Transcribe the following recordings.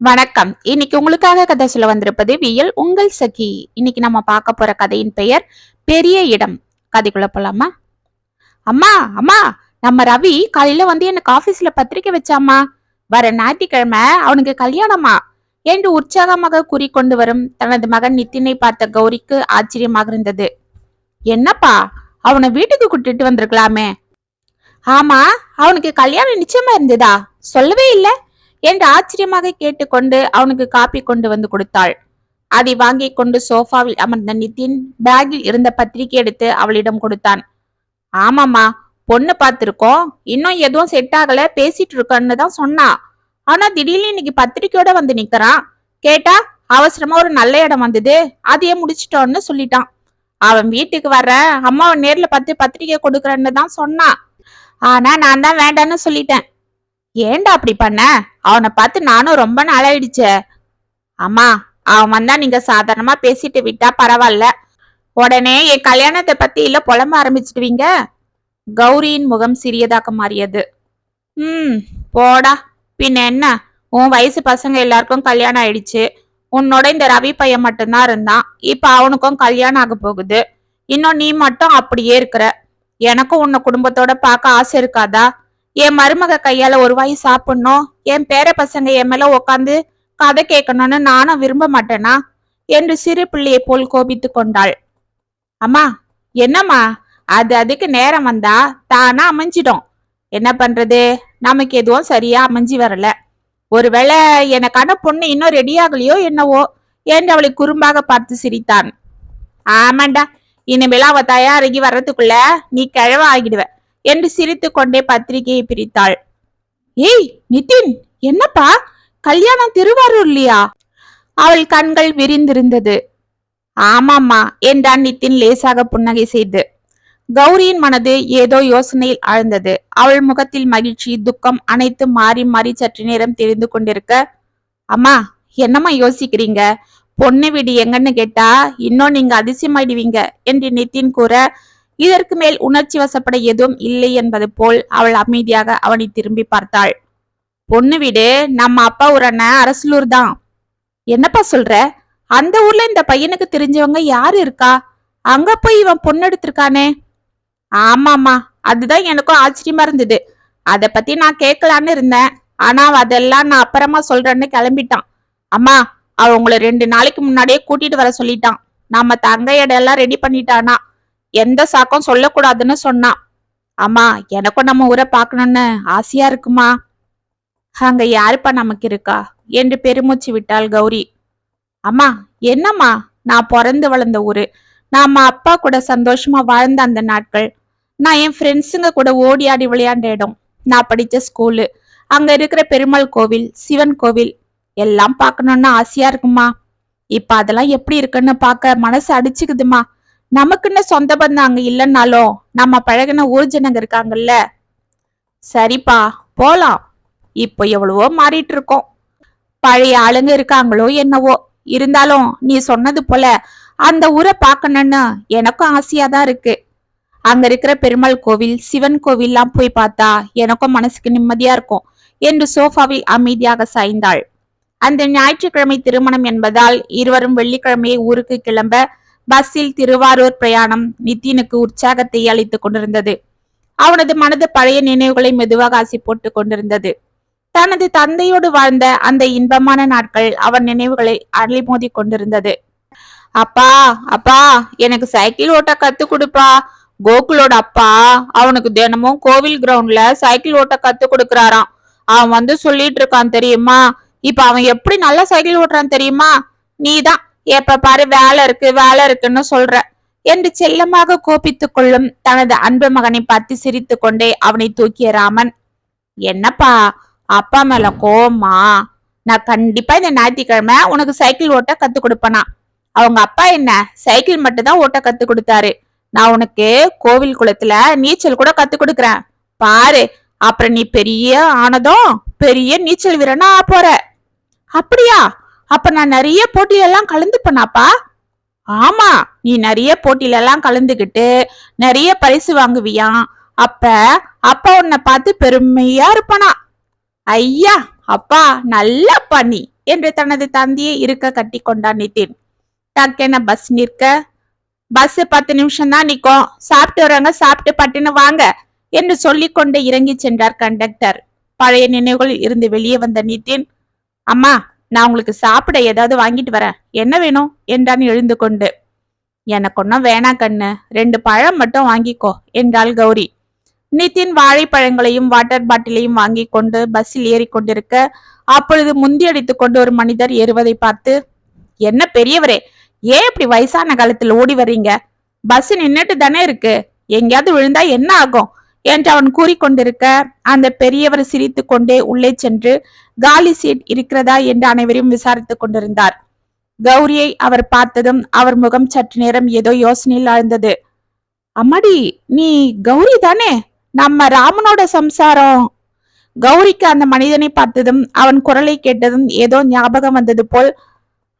வணக்கம். இன்னைக்கு உங்களுக்காக கதை சொல்ல வந்திருப்பது வியல் உங்கள் சகி. இன்னைக்கு நம்ம பார்க்க போற கதையின் பெயர் பெரிய இடம். கதைக்குள்ள போலாமா? அம்மா அம்மா நம்ம ரவி காலையில வந்து எனக்கு ஆபீஸ்ல பத்திரிக்கை வச்சாமா வர ஞாயிற்றுக்கிழமை அவனுக்கு கல்யாணமா என்று உற்சாகமாக கூறிக்கொண்டு வரும் தனது மகன் நித்தினை பார்த்த கௌரிக்கு ஆச்சரியமாக இருந்தது. என்னப்பா அவனை வீட்டுக்கு கூட்டிட்டு வந்திருக்கலாமே. ஆமா அவனுக்கு கல்யாணம் நிச்சயமா இருந்ததா? சொல்லவே இல்லை. என்று ஆச்சரியமாக கேட்டுக்கொண்டு அவனுக்கு காப்பி கொண்டு வந்து கொடுத்தாள். அதை வாங்கி கொண்டு சோஃபாவில் அமர்ந்த நிதின் பேக்கில் இருந்த பத்திரிகை எடுத்து அவளிடம் கொடுத்தான். ஆமாம்மா பொண்ணு பார்த்துருக்கோம். இன்னும் எதுவும் செட் ஆகல பேசிட்டு இருக்கோன்னு தான் சொன்னா. ஆனா திடீர்னு இன்னைக்கு பத்திரிக்கையோட வந்து நிக்கிறான். கேட்டா அவசரமா ஒரு நல்ல இடம் வந்தது. அதையே முடிச்சிட்டோன்னு சொல்லிட்டான். அவன் வீட்டுக்கு வர்ற அம்மாவை நேர்ல பார்த்து பத்திரிக்கை கொடுக்கறேன்னு தான் சொன்னான். ஆனா நான் தான் வேண்டான்னு சொல்லிட்டேன். ஏண்டா அப்படி பண்ண? அவனை பார்த்து நானும் ரொம்ப நாளாயிடுச்சே. அம்மா அவன் வந்தா நீங்க சாதாரணமா பேசிட்டு விட்டா பரவாயில்ல. உடனே என் கல்யாணத்தை பத்தி இல்ல புலம்ப ஆரம்பிச்சிடுவீங்க? கௌரியின் முகம் சிறியதாக மாறியது. ம் போடா. பின்ன என்ன? உன் வயசு பசங்க எல்லாருக்கும் கல்யாணம் ஆயிடுச்சு. உன்னோட இந்த ரவி பையன் மட்டும்தான் இருந்தான். இப்ப அவனுக்கும் கல்யாணம் ஆக போகுது. இன்னும் நீ மட்டும் அப்படியே இருக்கிற. எனக்கும் உன்னை குடும்பத்தோட பார்க்க ஆசை இருக்காதா? என் மருமக கையால ஒரு வாய் சாப்பிடணும். என் பேர பசங்க என் மேல உக்காந்து கதை கேட்கணும்னு நானும் விரும்ப மாட்டேனா? என்று சிறு பிள்ளையை போல் கோபித்து கொண்டாள். அம்மா என்னம்மா? அது அதுக்கு நேரம் வந்தா தானா அமைஞ்சிடும். என்ன பண்றது? நமக்கு எதுவும் சரியா அமைஞ்சி வரல. ஒருவேளை எனக்கான பொண்ணு இன்னும் ரெடி ஆகலையோ என்னவோ என்று அவளை குறும்பாக பார்த்து சிரித்தான். ஆமாண்டா இனிமேல் அவ தயாராகி வர்றதுக்குள்ள நீ கிழவ ஆகிடுவேன் என்று சிரித்து கொண்டே பத்திரிகையை பிரித்தாள். ஏய் நிதின் என்னப்பா? கல்யாணம் திருவாரூர்லையா அவள் கண்கள் விரிந்திருந்தது. ஆமாம்மா என்றான் நிதின் லேசாக புன்னகை செய்து. கௌரியின் மனது ஏதோ யோசனையில் ஆழ்ந்தது. அவள் முகத்தில் மகிழ்ச்சி துக்கம் அனைத்து மாறி மாறி சற்று நேரம் தெரிந்து கொண்டிருக்க அம்மா என்னம்மா யோசிக்கிறீங்க? பொண்ணு வீடு எங்கன்னு கேட்டா இன்னும் நீங்க அதிசயமாயிடுவீங்க என்று நிதின் கூற இதற்கு மேல் உணர்ச்சி வசப்பட எதுவும் இல்லை என்பது போல் அவள் அமைதியாக அவனை திரும்பி பார்த்தாள். பொண்ணு வீடு நம்ம அப்பா ஊரான அரசலூர் தான். என்னப்பா சொல்ற? அந்த ஊர்ல இந்த பையனுக்கு தெரிஞ்சவங்க யாரு இருக்கா? அங்க போய் இவன் பொண்ணு எடுத்திருக்கானே? ஆமாமா அதுதான் எனக்கும் ஆச்சரியமா இருந்தது. அத பத்தி நான் கேட்கலான்னு இருந்தேன். ஆனா அதெல்லாம் நான் அப்புறமா சொல்றேன்னு கிளம்பிட்டான். அம்மா அவ உங்களை ரெண்டு நாளைக்கு முன்னாடியே கூட்டிட்டு வர சொல்லிட்டான். நாம தங்க இடம் எல்லாம் ரெடி பண்ணிட்டானா? எந்த சாக்கம் சொல்லக்கூடாதுன்னு சொன்னான். அம்மா எனக்கும் நம்ம ஊரை பார்க்கணும்னு ஆசையா இருக்குமா? அங்க யாருப்பா நமக்கு இருக்கா? என்று பெருமூச்சு விட்டாள் கௌரி. அம்மா என்னம்மா? நான் பிறந்து வளர்ந்த ஊரு. நாம அப்பா கூட சந்தோஷமா வாழ்ந்த அந்த நாட்கள். நான் என் ஃப்ரெண்ட்ஸுங்க கூட ஓடி ஆடி விளையாண்ட இடம். நான் படிச்ச ஸ்கூலு அங்க இருக்கிற பெருமாள் கோவில் சிவன் கோவில். எல்லாம் பார்க்கணும்னு ஆசையா இருக்குமா? இப்ப அதெல்லாம் எப்படி இருக்குன்னு பார்க்க மனசு அடிச்சுக்குதுமா? நமக்குன்னு சொந்த பந்தம் அங்க இல்லைன்னாலும் நம்ம பழகின ஊர் ஜனங்க இருக்காங்கல்ல. சரிப்பா போலாம். இப்போ எவ்வளவோ மாறிட்டு இருக்கோம். பழைய ஆளுங்க இருக்காங்களோ என்னவோ. இருந்தாலும் நீ சொன்னது போல அந்த ஊரை பார்க்கணும்னு எனக்கும் ஆசையா தான் இருக்கு. அங்க இருக்கிற பெருமாள் கோவில் சிவன் கோவில்லாம் போய் பார்த்தா எனக்கும் மனசுக்கு நிம்மதியா இருக்கும் என்று சோஃபாவில் அமைதியாக சாய்ந்தாள். அந்த ஞாயிற்றுக்கிழமை திருமணம் என்பதால் இருவரும் வெள்ளிக்கிழமையை ஊருக்கு கிளம்ப பஸ்ஸில் திருவாரூர் பிரயாணம் நிதினுக்கு உற்சாகத்தை அளித்துக் கொண்டிருந்தது. அவனது மனது பழைய நினைவுகளை மெதுவாக ஆசி போட்டுக் கொண்டிருந்தது. தனது தந்தையோடு வாழ்ந்த அந்த இன்பமான நாட்கள் அவன் நினைவுகளை அலைமோதி கொண்டிருந்தது. அப்பா அப்பா எனக்கு சைக்கிள் ஓட்ட கத்து கொடுப்பா. கோகுலோட அப்பா அவனுக்கு தினமும் கோவில் கிரவுண்ட்ல சைக்கிள் ஓட்ட கத்து கொடுக்கறாராம். அவன் வந்து சொல்லிட்டு இருக்கான் தெரியுமா? இப்ப அவன் எப்படி நல்லா சைக்கிள் ஓட்டுறான் தெரியுமா? நீதான். எப்ப பாரு வேலை இருக்கு வேலை இருக்குன்னு சொல்ற. என்று செல்லமாக கோபித்துக் கொள்ளும் தனது அன்பு மகனை பார்த்து சிரித்து கொண்டே அவனை தூக்கிய ராமன் என்னப்பா அப்பா மேல கோமா நான் கண்டிப்பா இந்த ஞாயிற்றுக்கிழமை உனக்கு சைக்கிள் ஓட்ட கத்து கொடுப்பனா? அவங்க அப்பா என்ன சைக்கிள் மட்டும்தான் ஓட்ட கத்து கொடுத்தாரு. நான் உனக்கு கோவில் குளத்துல நீச்சல் கூட கத்து கொடுக்குறேன். பாரு அப்புறம் நீ பெரிய ஆனதும் பெரிய நீச்சல் வீரனா போற. அப்படியா? அப்ப நான் நிறைய போட்டியிலெல்லாம் கலந்துப்பனாப்பா. ஆமா நீ நிறைய போட்டியில எல்லாம் கலந்துகிட்டு நிறைய பரிசு வாங்குவியாம் அப்ப அப்பா உன்னை பார்த்து பெருமையா இருப்பானா? ஐயா அப்பா நல்ல பண்ணி என்று தனது தந்தையை இருக்க கட்டி கொண்டான் நிதின் டக்கென பஸ் நிற்க? பஸ் பத்து நிமிஷம் தான் நிற்கும். சாப்பிட்டு வரவங்க சாப்பிட்டு பட்டுன்னு வாங்க என்று சொல்லிக்கொண்டு இறங்கி சென்றார் கண்டக்டர் பழைய நினைவுகளில் இருந்து வெளியே வந்த நிதின் அம்மா நான் உங்களுக்கு சாப்பிட ஏதாவது வாங்கிட்டு வரேன். என்ன வேணும்? என்றான் எழுந்து கொண்டு எனக்கு ஒன்றும் வேணா கண்ணு. ரெண்டு பழம் மட்டும் வாங்கிக்கோ என்றாள் கௌரி. நிதின் வாழைப்பழங்களையும் வாட்டர் பாட்டிலையும் வாங்கி கொண்டு பஸ்ஸில் ஏறி கொண்டிருக்க அப்பொழுது முந்தி அடித்து கொண்டு ஒரு மனிதர் ஏறுவதை பார்த்து என்ன பெரியவரே ஏன் இப்படி வயசான காலத்துல ஓடி வர்றீங்க? பஸ் நின்னுட்டு தானே இருக்கு. எங்கேயாவது விழுந்தா என்ன ஆகும்? என்று அவன் கூறிக்கொண்டிருக்க அந்த பெரியவர் சிரித்து கொண்டே உள்ளே சென்று காலி சீட் இருக்கிறதா என்று அனைவரையும் விசாரித்துக் கொண்டிருந்தார். கௌரியை அவர் பார்த்ததும் அவர் முகம் சற்று நேரம் ஏதோ யோசனையில் ஆழ்ந்தது. அம்மாடி நீ கௌரி தானே? நம்ம ராமனோட சம்சாரம். கௌரிக்கு அந்த மனிதனை பார்த்ததும் அவன் குரலை கேட்டதும் ஏதோ ஞாபகம் வந்தது போல்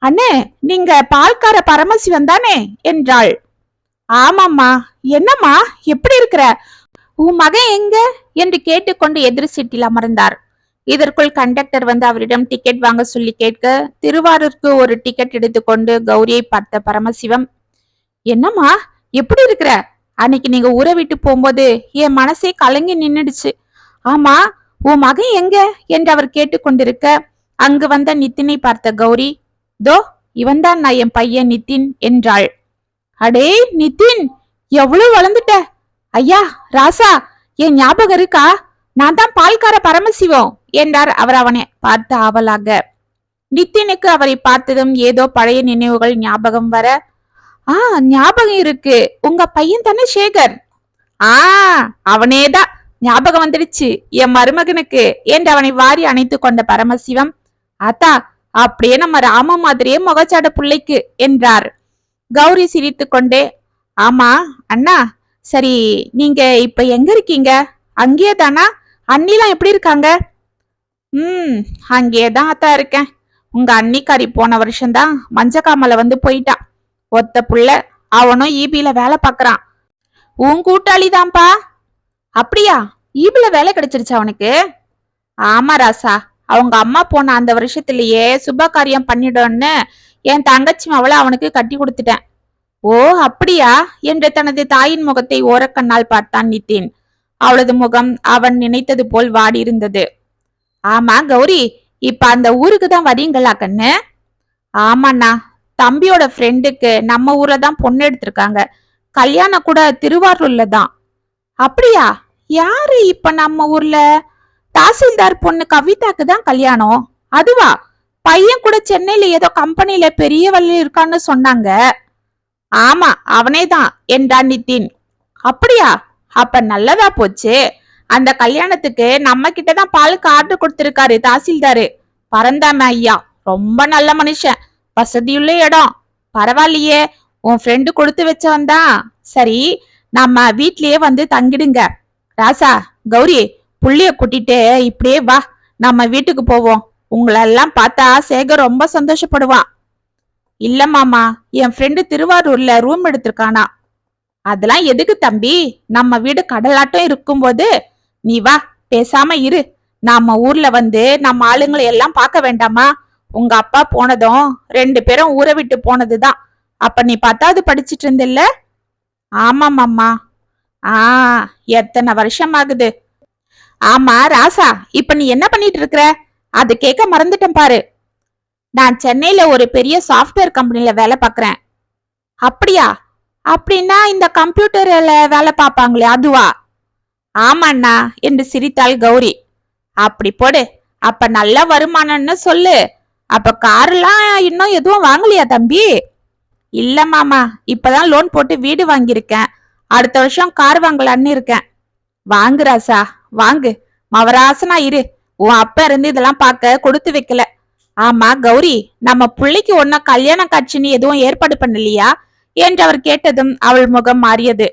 அண்ணே நீங்க பால்கார பரமசிவன் தானே? என்றாள். ஆமாம்மா. என்னம்மா? எப்படி இருக்கிற? உன் மகன் எங்க? என்று கேட்டுக்கொண்டு எதிர் சீட்டில் அமர்ந்தார். இதற்குள் கண்டக்டர் வந்து அவரிடம் டிக்கெட் வாங்க சொல்லி கேட்க திருவாரூருக்கு ஒரு டிக்கெட் எடுத்துக்கொண்டு கௌரியை பார்த்த பரமசிவம் என்னம்மா எப்படி இருக்கிற? அன்னைக்கு நீங்க ஊரை விட்டு போகும்போது என் மனசே கலங்கி நின்னுடுச்சு. ஆமா உன் மகன் எங்க? என்று அவர் கேட்டுக்கொண்டிருக்க அங்கு வந்த நித்தினை பார்த்த கௌரி தோ இவன்தான் நான் என் பையன் நித்தின் என்றாள். அடே நித்தின் எவ்வளவு வளர்ந்துட்ட? ஐயா ராசா என் ஞாபகம் இருக்கா? நான் தான் பால்கார பரமசிவம் என்றார் அவர் அவனை பார்த்து ஆவலாக. நித்தினுக்கு அவரை பார்த்ததும் ஏதோ பழைய நினைவுகள் ஞாபகம் வர ஆ ஞாபகம் இருக்கு. உங்க பையன் தானே சேகர்? ஆ அவனேதான் ஞாபகம் வந்துடுச்சு. என் மருமகனுக்கு என்று அவனை வாரி அணைத்து கொண்ட பரமசிவம். அத்தா அப்படியே நம்ம ராம மாதிரியே முகச்சாட பிள்ளைக்கு என்றார். கௌரி சிரித்து கொண்டே ஆமா அண்ணா. சரி நீங்க இப்ப எங்க இருக்கீங்க? அங்கேயே தானா அண்ணிலாம் எப்படி இருக்காங்க? ம் அங்கேயே தான் அத்தா இருக்கேன். உங்க அன்னிக்காரி போன வருஷம்தான் மஞ்சக்காமல வந்து போயிட்டான். ஒத்த புள்ள அவனும் ஈபியில வேலை பார்க்கறான். உன் கூட்டாளி தான்ப்பா அப்படியா? ஈபில வேலை கிடைச்சிருச்சு அவனுக்கு? ஆமா ராசா அவங்க அம்மா போன அந்த வருஷத்துலயே சுப காரியம் பண்ணிடும்னு என் தங்கச்சி மவளை அவனுக்கு கட்டி கொடுத்துட்டேன். ஓ அப்படியா? என்று தனது தாயின் முகத்தை ஓரக்கண்ணால் பார்த்தான் நிதின் அவளது முகம் அவன் நினைத்தது போல் வாடியிருந்தது. ஆமா கௌரி இப்ப அந்த ஊருக்கு தான் வரீங்களா கண்ணு? ஆமாண்ணா தம்பியோட ஃப்ரெண்டுக்கு நம்ம ஊர்ல தான் பொண்ணு எடுத்திருக்காங்க. கல்யாணம் கூட திருவாரூர்ல தான். அப்படியா? யாரு இப்ப நம்ம ஊர்ல? தாசில்தார் பொண்ணு கவிதாக்கு தான் கல்யாணம். அதுவா? பையன் கூட சென்னையில ஏதோ கம்பெனில பெரிய இருக்கான்னு சொன்னாங்க. ஆமா அவனே தான் என்றான் நிதின் அப்படியா? அப்ப நல்லதா போச்சு. அந்த கல்யாணத்துக்கு நம்ம கிட்ட தான் பாலுக்கு ஆர்டர் கொடுத்திருக்காரு தாசில்தாரு. பரந்தாம ஐயா ரொம்ப நல்ல மனுஷன். வசதியுள்ள இடம். பரவாயில்லையே உன் ஃப்ரெண்டு கொடுத்து வச்சவன் சரி நம்ம வீட்லயே வந்து தங்கிடுங்க. ராசா கௌரி புள்ளிய கூட்டிட்டு இப்படியே வா. நம்ம வீட்டுக்கு போவோம். உங்களெல்லாம் பார்த்தா சேகர் ரொம்ப சந்தோஷப்படுவான் இல்ல மாமா என் ஃப்ரெண்டு திருவாரூர்ல ரூம் எடுத்திருக்கானா. அதெல்லாம் எதுக்கு தம்பி? நம்ம வீடு கடலாட்டம் இருக்கும்போது நீ வா பேசாம இரு. நம்ம ஊர்ல வந்து நம்ம ஆளுங்களை எல்லாம் பார்க்க வேண்டாமா? உங்க அப்பா போனதும் ரெண்டு பேரும் ஊரை விட்டு போனதுதான். அப்ப நீ பத்தாவது படிச்சிட்டு இருந்தில்ல? ஆமாமாம்மா ஆ எத்தனை வருஷம் ஆகுது? ஆமா ராசா இப்ப நீ என்ன பண்ணிட்டு இருக்கிற? அது கேட்க மறந்துட்டேன் பாரு. நான் சென்னையில ஒரு பெரிய சாஃப்ட்வேர் கம்பெனில வேலை பாக்குறேன் அப்படியா? அப்படின்னா இந்த கம்ப்யூட்டர்ல வேலை பார்ப்பாங்களே அதுவா? ஆமாண்ணா என்று சிரித்தாள் கௌரி. அப்படி போடு அப்ப நல்ல வருமானம்னு சொல்லு. அப்ப கார்லாம் இன்னும் எதுவும் வாங்கலையா தம்பி? இல்ல மாமா இப்பதான் லோன் போட்டு வீடு வாங்கியிருக்கேன். அடுத்த வருஷம் கார் வாங்கலான்னு இருக்கேன். வாங்கு ராசா வாங்கு. மவராசனா இரு. உன் அப்பா இருந்து இதெல்லாம் பார்க்க கொடுத்து வைக்கல. ஆமா கௌரி நம்ம பிள்ளைக்கு ஒன்னும் கல்யாண காட்சின்னு எதுவும் ஏற்பாடு பண்ணலையா? என்று அவர் கேட்டதும் அவள் முகம் மாறியது.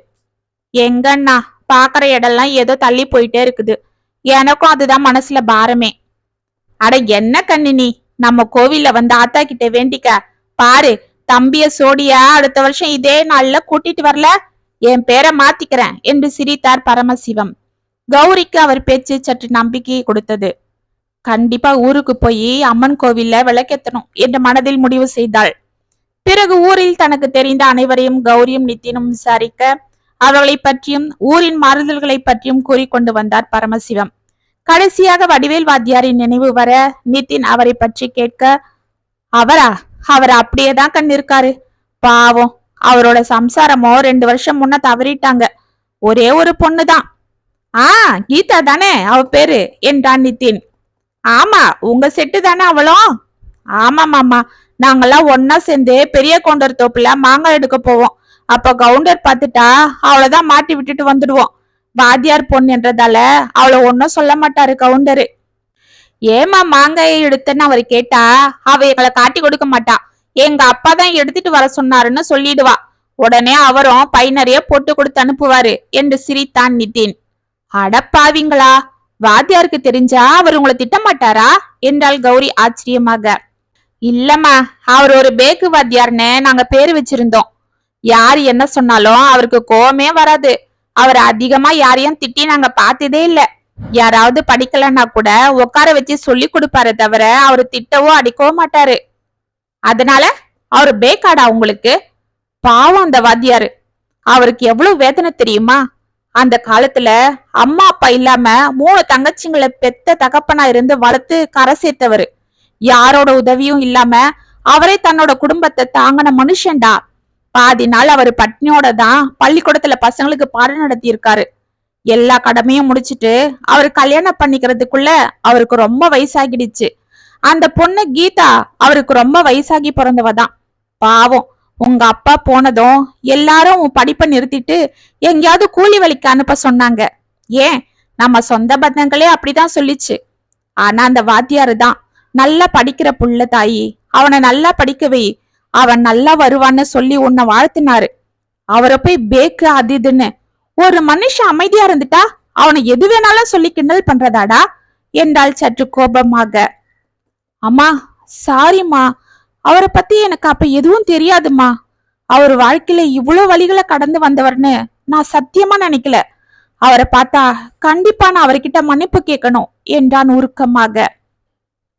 எங்கண்ணா பாக்குற இடம்லாம் ஏதோ தள்ளி போயிட்டே இருக்குது. எனக்கும் அதுதான் மனசுல பாரமே. அட என்ன கண்ணினி? நம்ம கோவில்ல வந்து ஆத்தா கிட்ட வேண்டிக்க. பாரு தம்பிய சோடியா அடுத்த வருஷம் இதே நாள்ல கூட்டிட்டு வரல? என் பேரை மாத்திக்கிறேன் என்று சிரித்தார் பரமசிவம். கௌரிக்கு அவர் பேச்சு சற்று நம்பிக்கையை கொடுத்தது. கண்டிப்பா ஊருக்கு போய் அம்மன் கோவில்ல விளக்கேத்தணும் என்று மனதில் முடிவு செய்தாள். பிறகு ஊரில் தனக்கு தெரிந்த அனைவரையும் கௌரியும் நித்தினும் விசாரிக்க அவர்களை பற்றியும் ஊரின் மாறுதல்களை பற்றியும் கூறிக்கொண்டு வந்தார் பரமசிவம். கடைசியாக வடிவேல் வாத்தியாரின் நினைவு வர நிதின் அவரை பற்றி கேட்க அவரா? அவர் அப்படியேதான் கண் இருக்காரு பாவம் அவரோட சம்சாரமோ ரெண்டு வருஷம் முன்ன தவறிட்டாங்க. ஒரே ஒரு பொண்ணுதான். ஆ கீதா தானே? அவ பேரு? என்றான் நிதின் ஆமா உங்க செட்டு தானே அவளும்? ஆமா மாமா. நாங்கெல்லாம் ஒன்னா சேர்ந்து பெரிய கவுண்டர் தோப்புல மாங்காய் எடுக்க போவோம். அப்ப கவுண்டர் பார்த்துட்டா அவளதான் மாட்டி விட்டுட்டு வந்துடுவோம். வாத்தியார் பொண்ணுன்றதால அவளை ஒன்னும் சொல்ல மாட்டாரு கவுண்டரு. ஏமா மாங்காயை எடுத்தேன்னு அவர் கேட்டா அவ எங்களை காட்டி கொடுக்க மாட்டா. எங்க அப்பா தான் எடுத்துட்டு வர சொன்னாருன்னு சொல்லிடுவா. உடனே அவரும் பை நிறைய போட்டு கொடுத்து அனுப்புவாரு என்று சிரித்தான் நிதின் அடப்பாவிங்களா வாத்தியாருக்கு தெரிஞ்சா அவர் உங்களை திட்டமாட்டாரா? என்றாள் கௌரி ஆச்சரியமாக. இல்லம்மா அவர் ஒரு பேக்கு வாத்தியார்னு நாங்க பேர் வச்சிருந்தோம். யார் என்ன சொன்னாலும் அவருக்கு கோவமே வராது. அவர் அதிகமா யாரையும் திட்டி நாங்க பார்த்ததே இல்ல. யாராவது படிக்கலன்னா கூட உட்கார வச்சு சொல்லி கொடுப்பாரு தவிர அவர் திட்டவோ அடிக்கவோ மாட்டாரு. அதனால அவர் பேக்காடா உங்களுக்கு? பாவம் அந்த வாத்தியாரு. அவருக்கு எவ்வளவு வேதனை தெரியுமா? அந்த காலத்துல அம்மா அப்பா இல்லாம மூணு தங்கச்சிங்களை பெத்த தகப்பனா இருந்து வளர்த்து கரை சேர்த்தவரு. யாரோட உதவியும் இல்லாம அவரே தன்னோட குடும்பத்தை தாங்கின மனுஷன்டா. பாதி நாள் அவர் பட்னியோட தான் பள்ளிக்கூடத்துல பசங்களுக்கு பாடம் நடத்தி இருக்காரு எல்லா கடமையும் முடிச்சிட்டு அவர் கல்யாணம் பண்ணிக்கிறதுக்குள்ள அவருக்கு ரொம்ப வயசாகிடுச்சு. அந்த பொண்ணு கீதா அவருக்கு ரொம்ப வயசாகி பிறந்தவ தான். பாவம் உங்க அப்பா போனதும் எல்லாரும் உன் படிப்பை நிறுத்திட்டு எங்கேயாவது கூலி வலிக்கு அனுப்ப சொன்னாங்க. ஏன்? நம்ம சொந்த பந்தங்களே அப்படிதான் சொல்லிச்சு. ஆனா அந்த வாத்தியாரு தான் நல்லா படிக்கிற புள்ள தாயி அவனை நல்லா படிக்க வை. அவன் நல்லா வருவான்னு சொல்லி உன்னை வாழ்த்தினாரு. அவரை போய் பேக்கு அது இதுன்னு. ஒரு மனுஷன் அமைதியா இருந்துட்டா அவனை எது வேணாலும் சொல்லி கிண்டல் பண்றதாடா? என்றாள் சற்று கோபமாக. அம்மா சாரிம்மா அவரை பத்தி எனக்கு அப்ப எதுவும் தெரியாதும்மா. அவர் வாழ்க்கையில இவ்வளவு வழிகளை கடந்து வந்தவர்னு நான் சத்தியமா நினைக்கல. அவரை பார்த்தா கண்டிப்பா நான் அவர்கிட்ட மன்னிப்பு கேட்கணும் என்றான் உருக்கமாக.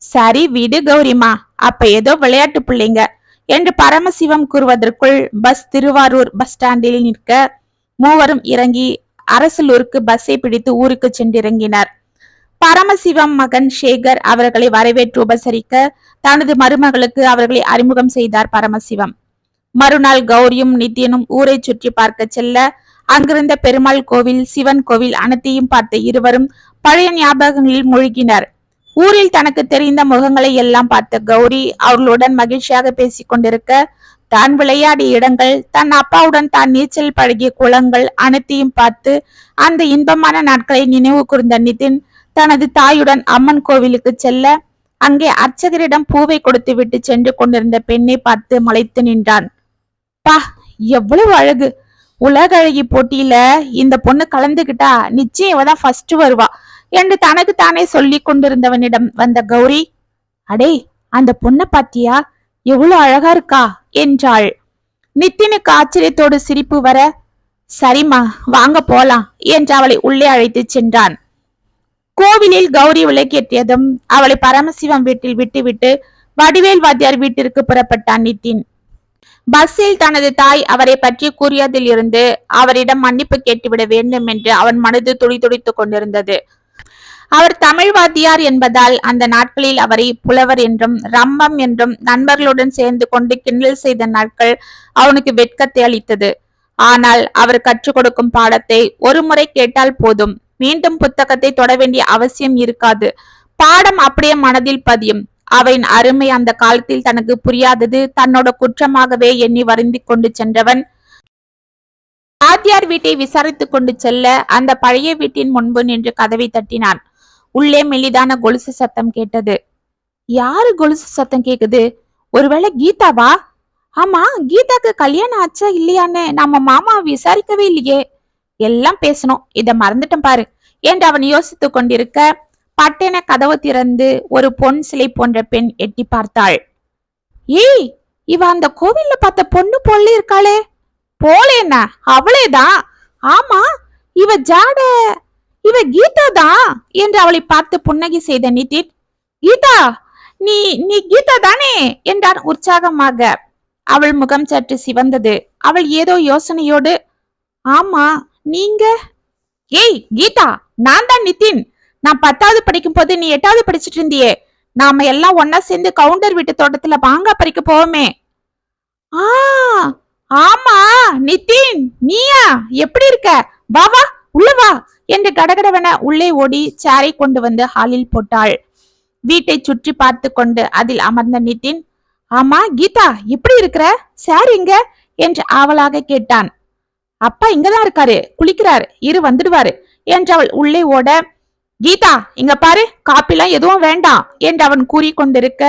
சரி விடு கௌரிமா அப்ப ஏதோ விளையாட்டு பிள்ளைங்க என்று பரமசிவம் கூறுவதற்குள் பஸ் திருவாரூர் பஸ் ஸ்டாண்டில் நிற்க மூவரும் இறங்கி அரசலூருக்கு பஸ்ஸை பிடித்து ஊருக்கு சென்றிறங்கினார். பரமசிவம் மகன் சேகர் அவர்களை வரவேற்று உபசரிக்க தனது மருமகளுக்கு அவர்களை அறிமுகம் செய்தார் பரமசிவம். மறுநாள் கௌரியும் நித்யனும் ஊரை சுற்றி பார்க்க செல்ல அங்கிருந்த பெருமாள் கோவில் சிவன் கோவில் அனைத்தையும் பார்த்த இருவரும் பழைய ஞாபகங்களில் மூழ்கினர். ஊரில் தனக்கு தெரிந்த முகங்களை எல்லாம் பார்த்த கௌரி அவர்களுடன் மகிழ்ச்சியாக பேசிக் கொண்டிருக்க தான் விளையாடிய இடங்கள் தன் அப்பாவுடன் தான் நீச்சல் பழகிய குளங்கள் அனைத்தையும் பார்த்து அந்த இன்பமான நாட்களை நினைவு கூர்ந்த நிதின் தனது தாயுடன் அம்மன் கோவிலுக்கு செல்ல அங்கே அர்ச்சகரிடம் பூவை கொடுத்து விட்டு சென்று கொண்டிருந்த பெண்ணை பார்த்து மலைத்து நின்றான். பா எவ்வளவு அழகு! உலக அழகி போட்டியில இந்த பொண்ணு கலந்துகிட்டா நிச்சயம் இவதான் ஃபர்ஸ்ட் வருவா. என்று தனக்கு தானே சொல்லி கொண்டிருந்தவனிடம் வந்த கௌரி அடே அந்த பொண்ணை பாத்தியா எவ்வளவு அழகா இருக்கா? என்றாள். நித்தினுக்கு ஆச்சரியத்தோடு சிரிப்பு வர சரிம்மா வாங்க போலாம் என்று அவளை உள்ளே அழைத்து சென்றான். கோவிலில் கௌரி விளக்கேற்றியதும் அவளை பரமசிவம் வீட்டில் விட்டுவிட்டு வடிவேல் வாத்தியார் வீட்டிற்கு புறப்பட்டான் நித்தின். பஸ்ஸில் தனது தாய் அவரை பற்றி கூறியதில் இருந்து அவரிடம் மன்னிப்பு கேட்டுவிட வேண்டும் என்று அவன் மனது துடி துடித்துக் கொண்டிருந்தது. அவர் தமிழ் வாத்தியார் என்பதால் அந்த நாட்களில் அவரை புலவர் என்றும் ரம்மம் என்றும் நண்பர்களுடன் சேர்ந்து கொண்டு கிண்டல் செய்த நாட்கள் அவனுக்கு வெட்கத்தை அளித்தது. ஆனால் அவர் கற்றுக் கொடுக்கும் பாடத்தை ஒரு முறை கேட்டால் போதும். மீண்டும் புத்தகத்தை தொட வேண்டிய அவசியம் இருக்காது. பாடம் அப்படியே மனதில் பதியும். அவையின் அருமை அந்த காலத்தில் தனக்கு புரியாதது தன்னோட குற்றமாகவே எண்ணி வருந்தி கொண்டு சென்றவன். ஆத்தியார் வீட்டை விசாரித்துக் கொண்டு செல்ல அந்த பழைய வீட்டின் முன்பு நின்று கதவை தட்டினான். உள்ளே மெல்லிதான கொலுசு சத்தம் கேட்டது. யாரு கொலுசு சத்தம் கேக்குது? ஒருவேளை கீதாவா? ஆமா கீதாக்கு கல்யாணம் ஆச்சா இல்லையான்னு நம்ம மாமா விசாரிக்கவே இல்லையே. எல்லாம் பேசணும். இத மறந்துட்டேன் பாரு. என்று அவன் யோசித்துக் கொண்டிருக்க? பட்டென கதவு திறந்து ஒரு பொன் சிலை போன்ற பெண் எட்டி பார்த்தாள். ஏய் இவ அந்த கோவில்ல பார்த்த பொண்ணு போல இருக்காளே. போலேன்னா அவளேதான். ஆமா இவ ஜாட இவ கீதா தான் என்று அவளை பார்த்து புன்னகை செய்த நிதின் கீதா நீ நீ கீதா தானே என்றான் உற்சாகமாக. அவள் முகம் சற்று சிவந்தது. அவள் ஏதோ யோசனையோடு ஆமா நீங்க? ஏய் கீதா நான் தான் நிதின். நான் பத்தாவது படிக்கும் போது நீ எட்டாவது படிச்சிட்டு இருந்தியே. நாம எல்லாம் ஒன்னா சேர்ந்து கவுண்டர் வீட்டு தோட்டத்துல மாங்காய் பறிக்க போவோமே. ஆ ஆமா நிதின். நீயா? எப்படி இருக்க? வா வா உள்ள வா. என்று கடகடவென உள்ளே ஓடி சேரை கொண்டு வந்து ஹாலில் போட்டாள். வீட்டை சுற்றி பார்த்து கொண்டு அதில் அமர்ந்த நிதின் ஆமா கீதா எப்படி இருக்கிற? சார் எங்க? என்று ஆவலாக கேட்டான். அப்பா இங்கதான் இருக்காரு குளிக்கிறார் இரு வந்துடுவாரு என்று அவள் உள்ளே ஓட கீதா இங்க பாரு காப்பிலாம் எதுவும் வேண்டாம் என்று அவன் கூறி கொண்டிருக்க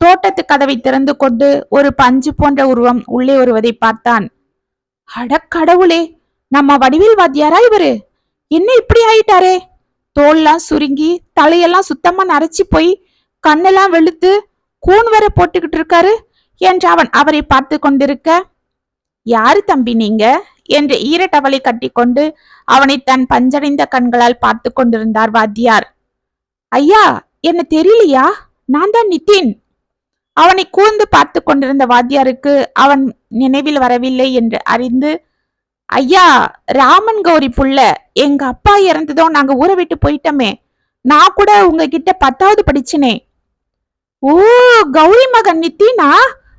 தோட்டத்து கதவை திறந்து கொண்டு ஒரு பஞ்சு போன்ற உருவம் உள்ளே வருவதை பார்த்தான். அட கடவுளே நம்ம வடிவில் வாத்தியாரா இவரு? என்ன இப்படி ஆயிட்டாரே? தோல்லாம் சுருங்கி தலையெல்லாம் சுத்தமா நரைச்சி போய் கண்ணெல்லாம் வெளுத்து கூன் வர போட்டுக்கிட்டு இருக்காரு என்று அவன் அவரை பார்த்து கொண்டிருக்க யாரு தம்பி நீங்க? என்று ஈரட்டவளை கட்டிக்கொண்டு அவனை தன் பஞ்சடைந்த கண்களால் பார்த்து கொண்டிருந்தார் வாத்தியார். ஐயா என்ன தெரியலையா? நான் தான் நிதின் அவனை கூர்ந்து பார்த்து கொண்டிருந்த வாத்தியாருக்கு அவன் நினைவில் வரவில்லை என்று அறிந்து ஐயா ராமன் கௌரி புள்ள எங்க அப்பா இறந்ததும் நாங்க ஊரை விட்டு போயிட்டோமே. நான் கூட உங்ககிட்ட பத்தாவது படிச்சனே. ஓ கௌரி மகன் நித்தினா?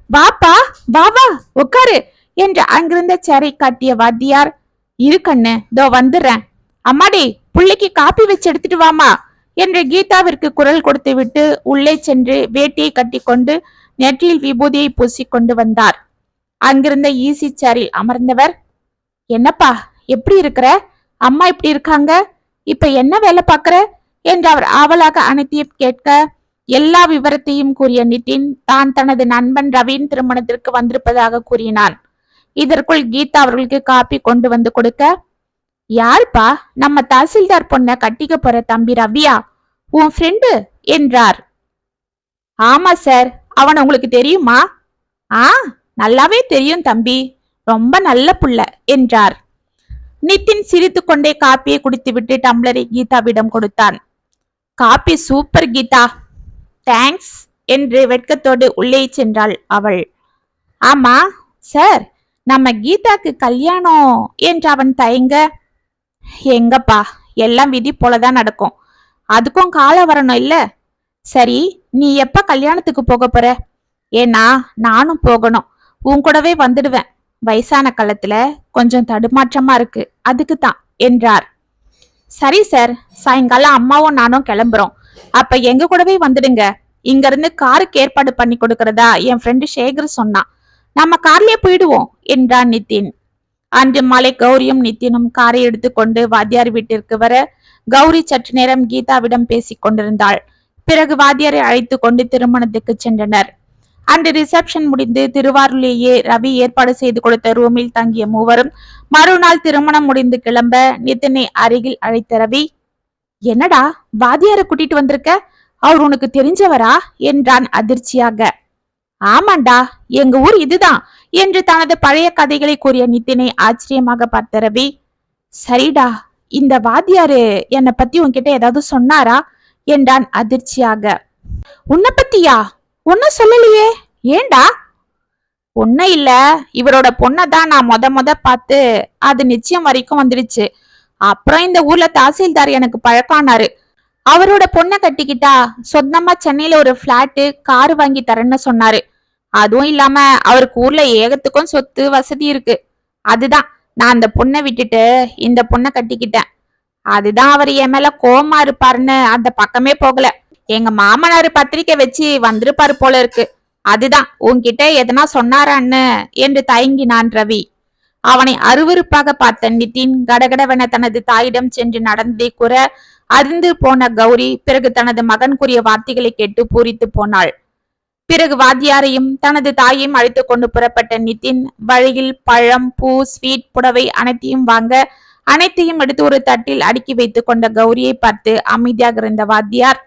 வாப்பா வா வா உட்காரு என்று அங்கிருந்த சேரை காட்டிய வாத்தியார் இரு கண்ணு தோ வந்துடுறேன். அம்மாடி பிள்ளைக்கு காப்பி வச்சு எடுத்துட்டு வாமா என்று கீதாவிற்கு குரல் கொடுத்து விட்டு உள்ளே சென்று வேட்டியை கட்டி கொண்டு நெற்றியில் விபூதியை பூசி கொண்டு வந்தார். அங்கிருந்த ஈசி சேரில் அமர்ந்தவர் என்னப்பா எப்படி இருக்கிற? அம்மா இப்படி இருக்காங்க? இப்ப என்ன வேலை பார்க்கற? என்று அவர் ஆவலாக அனைத்தையும் கேட்க எல்லா விவரத்தையும் கூறிய நிதின் தான் தனது நண்பன் ரவியின் திருமணத்திற்கு வந்திருப்பதாக கூறினான். இதற்குள் கீதா அவர்களுக்கு காப்பி கொண்டு வந்து கொடுக்க யாருப்பா? நம்ம தாசில்தார் பொண்ண கட்டிக்க போற தம்பி ரவியா? உன் ஃப்ரெண்டு என்றார். ஆமா சார் அவன் உங்களுக்கு தெரியுமா? ஆ நல்லாவே தெரியும் தம்பி. ரொம்ப நல்ல புள்ள என்றார். நிதின் சிரித்துக்கொண்டே காப்பியை குடித்துவிட்டு டம்ளரை கீதாவிடம் கொடுத்தான். Copy super Geetha. தேங்க்ஸ் என்று வெட்கத்தோடு உள்ளே சென்றாள் அவள். ஆமா சார் நம்ம கீதாக்கு கல்யாணம் என்று அவன் தயங்க எங்கப்பா எல்லாம் விதி போலதான் நடக்கும். அதுக்கும் காலம் வரணும் இல்ல? சரி நீ எப்ப கல்யாணத்துக்கு போக போற? ஏன்னா நானும் போகணும். உன் கூடவே வந்துடுவேன். வயசான காலத்துல கொஞ்சம் தடுமாற்றமா இருக்கு. அதுக்கு தான் என்றார். சரி சார் சாயங்காலம் அம்மாவும் நானும் கிளம்புறோம். அப்ப எங்க கூடவே வந்துடுங்க. இங்க இருந்து காருக்கு ஏற்பாடு பண்ணி கொடுக்கறதா என் ஃப்ரெண்டு சேகர் சொன்னான். நம்ம கார்லயே போயிடுவோம் என்றான் நிதின் அன்று மாலை கௌரியும் நித்தினும் காரை எடுத்துக்கொண்டு வாத்தியார் வீட்டிற்கு வர கௌரி சற்று நேரம் கீதாவிடம் பேசிக் கொண்டிருந்தாள். பிறகு வாத்தியாரை அழைத்து கொண்டு திருமணத்துக்கு சென்றனர். அன்று ரிசப்ஷன் முடிந்து திருவாரூரிலேயே ரவி ஏற்பாடு செய்து கொடுத்த ரூமில் தங்கிய மூவரும் மறுநாள் திருமணம் முடிந்து கிளம்ப நிதினை அருகில் அழைத்த ரவி என்னடா வாத்தியாரை கூட்டிட்டு வந்திருக்க? அவர் உனக்கு தெரிஞ்சவரா? என்றான் அதிர்ச்சியாக. ஆமாண்டா எங்க ஊர் இதுதான் என்று தனது பழைய கதைகளை கூறிய நிதினை ஆச்சரியமாக பார்த்த ரவி சரிடா இந்த வாத்தியாரு என்னை பத்தி உன்கிட்ட ஏதாவது சொன்னாரா? என்றான் அதிர்ச்சியாக. உன்னை பத்தியா? ஒன்னும் சொல்லலையே. ஏண்டா? ஒன்னும் இல்ல. இவரோட பொண்ணை தான் நான் மொத மொத பார்த்து அது நிச்சயம் வரைக்கும் வந்துடுச்சு. அப்புறம் இந்த ஊர்ல தாசில்தார் எனக்கு பழக்கானாரு அவரோட பொண்ணை கட்டிக்கிட்டா சொந்தமா சென்னையில ஒரு பிளாட்டு கார் வாங்கி தரேன்னு சொன்னாரு. அதுவும் இல்லாம அவருக்கு ஊர்ல ஏகத்துக்கும் சொத்து வசதி இருக்கு. அதுதான். நான் அந்த பொண்ணை விட்டுட்டு இந்த பொண்ணை கட்டிக்கிட்டேன். அதுதான் அவர் என் மேல கோமா இருப்பாருன்னு அந்த பக்கமே போகல. எங்க மாமனார் பத்திரிக்கை வச்சு வந்திருப்பாரு போல இருக்கு. அதுதான் உன்கிட்ட எதனா சொன்னாரான்னு? என்று தயங்கினான் ரவி. அவனை அருவருப்பாக பார்த்த நிதின் கடகடவென தனது தாயிடம் சென்று நடந்ததை கூற அறிந்து போன கௌரி பிறகு தனது மகன் கூறிய வார்த்தைகளை கேட்டு பூரித்து போனாள். பிறகு வாத்தியாரையும் தனது தாயையும் அழைத்து கொண்டு புறப்பட்ட நிதின் வழியில் பழம் பூ ஸ்வீட் புடவை அனைத்தையும் வாங்க அனைத்தையும் எடுத்து ஒரு தட்டில் அடுக்கி வைத்துக் கொண்ட கௌரியை பார்த்து அமைதியாக இருந்த வாத்தியார்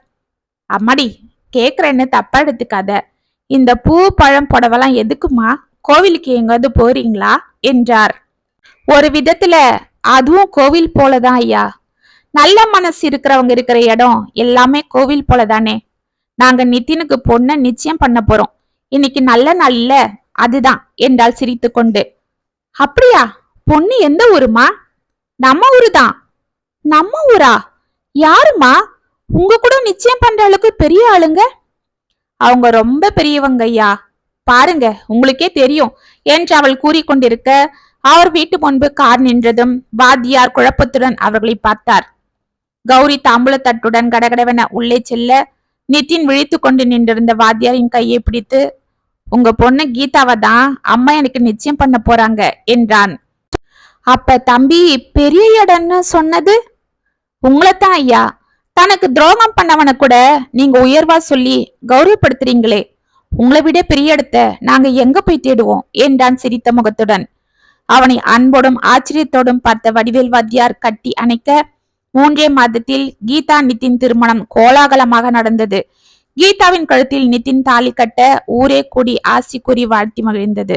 அம்மாடி கேக்குறேன்னு தப்பா எடுத்துக்காத. இந்த பூ பழம் புடவெல்லாம் எதுக்குமா கோவிலுக்கு எங்காவது போறீங்களா? என்றார். ஒரு விதத்துல அதுவும் கோவில் போலதான் ஐயா. நல்ல மனசு இருக்கிறவங்க இருக்கிற இடம் எல்லாமே கோவில் போலதானே. நாங்க நிதினுக்கு பொண்ண நிச்சயம் பண்ண போறோம். இன்னைக்கு நல்ல நாள் இல்ல அதுதான் சிரித்து கொண்டு அப்படியா? பொண்ணு எந்த ஊருமா? நம்ம ஊரு தான் நம்ம ஊரா? யாருமா உங்க கூட நிச்சயம் பண்ற அளவுக்கு பெரிய ஆளுங்க? அவங்க ரொம்ப பெரியவங்க ஐயா. பாருங்க உங்களுக்கே தெரியும். என்று அவள் கூறிக்கொண்டிருக்க அவர் வீட்டு முன்பு கார் நின்றதும் வாத்தியார் குழப்பத்துடன் அவர்களை பார்த்தார். கௌரி தாம்பூலத்தட்டுடன் கடகடவென உள்ளே செல்ல நித்தின் விழித்து கொண்டு நின்றிருந்த வாத்தியாரின் கையை பிடித்து உங்க பொண்ணு கீதாவை தான் அம்மா எனக்கு நிச்சயம் பண்ண போறாங்க என்றான். அப்ப தம்பி பெரிய இடம்னு சொன்னது? உங்களைத்தான் ஐயா. தனக்கு துரோகம் பண்ணவனை கூட நீங்க உயர்வா சொல்லி கௌரவப்படுத்துறீங்களே. உங்களை விட பெரிய இடத்த நாங்க எங்க போய் தேடுவோம்? என்றான் சிரித்த முகத்துடன். அவனை அன்போடும் ஆச்சரியத்தோடும் பார்த்த வடிவேல் வாத்தியார் கட்டி அணைக்க மூன்றே மாதத்தில் கீதா நிதின் திருமணம் கோலாகலமாக நடந்தது. கீதாவின் கழுத்தில் நிதின் தாலி கட்ட ஊரே கூடி ஆசி கூறி வாழ்த்தி மகிழ்ந்தது.